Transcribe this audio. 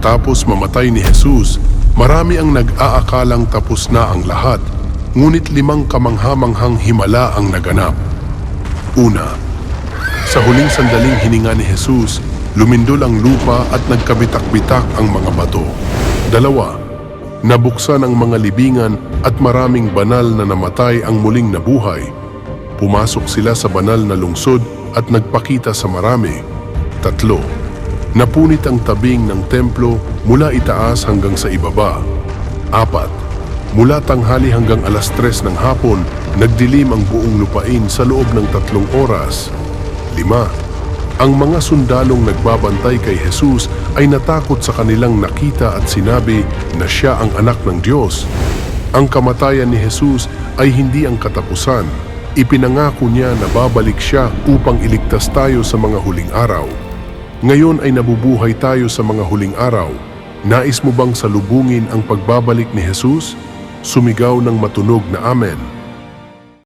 Matapos mamatay ni Jesus, marami ang nag-aakalang tapos na ang lahat, ngunit limang kamanghamanghang himala ang naganap. Una, sa huling sandaling hininga ni Jesus, lumindol ang lupa at nagkabitak-bitak ang mga bato. Dalawa, nabuksan ang mga libingan at maraming banal na namatay ang muling nabuhay. Pumasok sila sa banal na lungsod at nagpakita sa marami. Tatlo, napunit ang tabing ng templo mula itaas hanggang sa ibaba. Apat, mula tanghali hanggang alas tres ng hapon, nagdilim ang buong lupain sa loob ng tatlong oras. Lima, ang mga sundalong nagbabantay kay Jesus ay natakot sa kanilang nakita at sinabi na siya ang anak ng Diyos. Ang kamatayan ni Jesus ay hindi ang katapusan. Ipinangako niya na babalik siya upang iligtas tayo sa mga huling araw. Ngayon ay nabubuhay tayo sa mga huling araw. Nais mo bang salubungin ang pagbabalik ni Jesus? Sumigaw ng matunog na Amen.